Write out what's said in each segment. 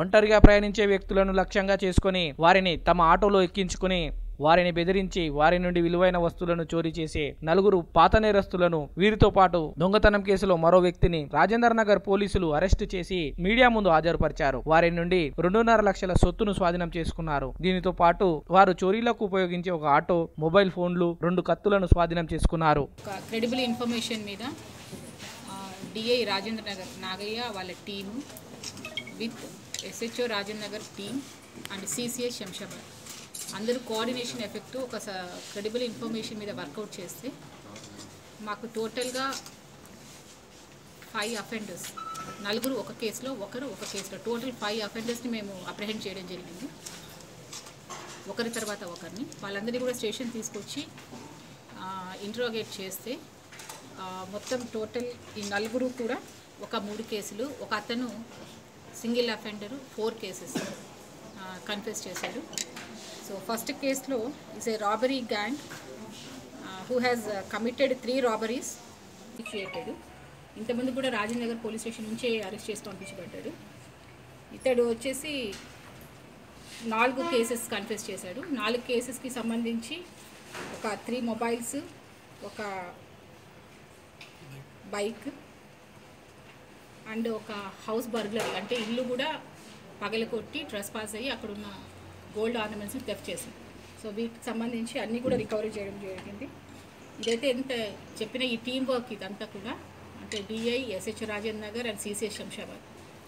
ఒంటరిగా ప్రయాణించే వ్యక్తులను లక్ష్యంగా చేసుకుని వారిని తమ ఆటోలో ఎక్కించుకుని వారిని బెదిరించి వారి నుండి విలువైన వస్తువులను చోరీ చేసే నలుగురు పాత నేరస్తులను వీరితో పాటు దొంగతనం కేసులో మరో వ్యక్తిని రాజేంద్ర నగర్ పోలీసులు అరెస్టు చేసి మీడియా ముందు హాజరుపరిచారు. వారి నుండి రెండున్నర లక్షల సొత్తును స్వాధీనం చేసుకున్నారు. దీనితో పాటు వారు చోరీలకు ఉపయోగించే ఒక ఆటో మొబైల్ ఫోన్లు రెండు కత్తులను స్వాధీనం చేసుకున్నారు. క్రెడిబుల్ ఇన్ఫర్మేషన్ మీద డిఐ రాజేంద్ర నగర్ నాగయ్య వాళ్ళ team with SHO Rajendra Nagar team and CCS Shamshabad అందరూ కోఆర్డినేషన్ ఎఫెక్ట్ ఒక క్రెడిబుల్ ఇన్ఫర్మేషన్ మీద వర్కౌట్ చేస్తే మాకు టోటల్గా ఫైవ్ అఫెండర్స్ నలుగురు ఒక కేసులో ఒకరు ఒక కేసులో టోటల్ ఫైవ్ అఫెండర్స్ని మేము అప్రహెండ్ చేయడం జరిగింది. ఒకరి తర్వాత ఒకరిని. వాళ్ళందరినీ కూడా స్టేషన్ తీసుకొచ్చి ఇంట్రోగేట్ చేస్తే మొత్తం టోటల్ ఈ నలుగురు కూడా ఒక మూడు కేసులు ఒక అతను single offender four cases confess చేశాడు సో ఫస్ట్ కేసులో is a robbery gang who has committed three robberies initiated ఇంతమంది కూడా రాజేంద్ర పోలీస్ స్టేషన్ నుంచే అరెస్ట్ చేసి పంపించబడ్డాడు. ఇతడు వచ్చేసి నాలుగు కేసెస్ కన్ఫెస్ చేశాడు. నాలుగు కేసెస్కి సంబంధించి ఒక త్రీ మొబైల్స్ ఒక బైక్ అండ్ ఒక హౌస్ బర్గ్లరీ అంటే ఇల్లు కూడా పగలకొట్టి ట్రెస్ పాస్ అయ్యి అక్కడున్న గోల్డ్ ఆర్నమెంట్స్ని థెఫ్ట్ చేసింది. సో వీటికి సంబంధించి అన్నీ కూడా రికవరీ చేయడం జరిగింది. ఇదైతే ఎంత చెప్పిన ఈ టీం వర్క్ ఇదంతా కూడా అంటే DI SH Rajendra Nagar and CCS Shamshabad.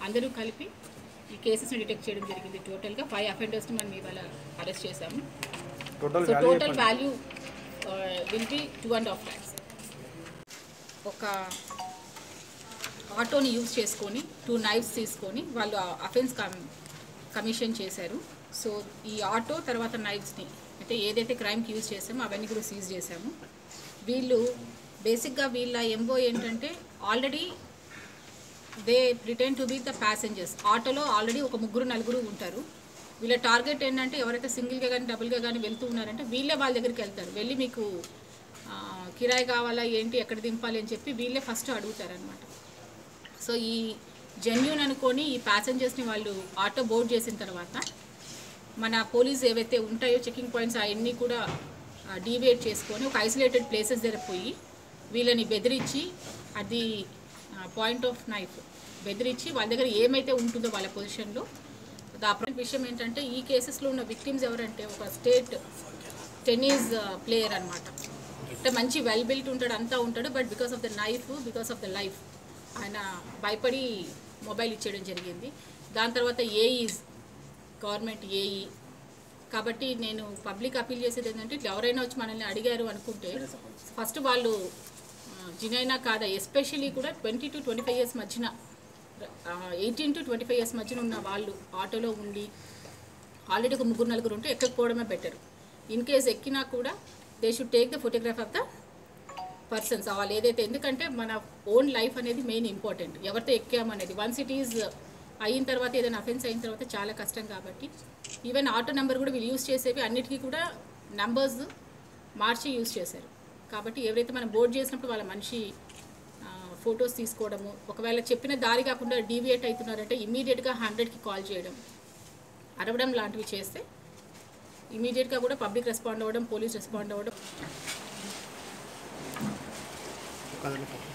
అందరూ కలిపి ఈ కేసెస్ని డిటెక్ట్ చేయడం జరిగింది టోటల్గా ఫైవ్ అఫెండర్స్ని మనం ఇవాళ అరెస్ట్ చేశాము. So total value will be two and half lakhs ఒక ఆటోని యూజ్ చేసుకొని టూ నైఫ్స్ తీసుకొని వాళ్ళు అఫెన్స్ కమిషన్ చేశారు. సో ఈ ఆటో తర్వాత నైఫ్స్ని అయితే ఏదైతే క్రైమ్కి యూజ్ చేసామో అవన్నీ కూడా సీజ్ చేశాము. వీళ్ళు బేసిక్గా వీళ్ళ ఎంబో ఏంటంటే already they return to be the passengers ఆటోలో ఆల్రెడీ ఒక ముగ్గురు నలుగురు ఉంటారు. వీళ్ళ టార్గెట్ ఏంటంటే ఎవరైతే సింగిల్గా కానీ డబుల్గా కానీ వెళ్తూ ఉన్నారంటే వీళ్ళే వాళ్ళ దగ్గరికి వెళ్తారు. వెళ్ళి మీకు కిరాయి కావాలా ఏంటి ఎక్కడ దింపాలి అని చెప్పి వీళ్ళే ఫస్ట్ అడుగుతారనమాట సో ఈ జెన్యున్ అనుకొని ఈ ప్యాసింజర్స్ని వాళ్ళు ఆటో బోర్డ్ చేసిన తర్వాత మన పోలీస్ ఏవైతే ఉంటాయో చెకింగ్ పాయింట్స్ అవన్నీ కూడా డీవియేట్ చేసుకొని ఒక ఐసోలేటెడ్ ప్లేసెస్ దగ్గర పోయి వీళ్ళని బెదిరించి అది పాయింట్ ఆఫ్ నైఫ్ బెదిరించి వాళ్ళ దగ్గర ఏమైతే ఉంటుందో వాళ్ళ పొజిషన్లో దా విషయం ఏంటంటే ఈ కేసెస్లో ఉన్న విక్టిమ్స్ ఎవరంటే ఒక స్టేట్ టెన్నిస్ ప్లేయర్ అనమాట అంటే మంచి వెల్ బిల్ట్ ఉంటాడు అంతా ఉంటాడు but because of the knife because of the life ఆయన భయపడి మొబైల్ ఇచ్చేయడం జరిగింది. దాని తర్వాత ఏఈ గవర్నమెంట్ ఏఈ కాబట్టి నేను పబ్లిక్ అపీల్ చేసేది ఏంటంటే ఇట్లా ఎవరైనా వచ్చి మనల్ని అడిగారు అనుకుంటే ఫస్ట్ వాళ్ళు జినైనా కాదా ఎస్పెషల్లీ కూడా twenty to twenty five years మధ్యన eighteen to twenty five years మధ్యన ఉన్న వాళ్ళు ఆటోలో ఉండి ఆల్రెడీ ఒక ముగ్గురు నలుగురు ఉంటే ఎక్కకపోవడమే బెటర్. ఇన్ కేస్ ఎక్కినా కూడా they should take the photograph of the persons వాళ్ళు ఏదైతే ఎందుకంటే మన ఓన్ లైఫ్ అనేది మెయిన్ ఇంపార్టెంట్ ఎవరితో ఎక్కామనేది వన్స్ ఇట్ ఈజ్ uh, అయిన తర్వాత ఏదైనా అఫెన్స్ అయిన తర్వాత చాలా కష్టం కాబట్టి. ఈవెన్ ఆటో నెంబర్ కూడా వీళ్ళు యూస్ చేసేవి అన్నిటికీ కూడా నంబర్స్ మార్చి యూస్ చేశారు. కాబట్టి ఎవరైతే మనం బోర్డ్ చేసినప్పుడు వాళ్ళ మనిషి ఫొటోస్ తీసుకోవడము ఒకవేళ చెప్పిన దారి కాకుండా డీవియేట్ అవుతున్నారంటే ఇమీడియట్గా హండ్రెడ్కి కాల్ చేయడం అరవడం లాంటివి చేస్తే ఇమీడియట్గా కూడా పబ్లిక్ రెస్పాండ్ అవ్వడం పోలీస్ రెస్పాండ్ అవ్వడం Padre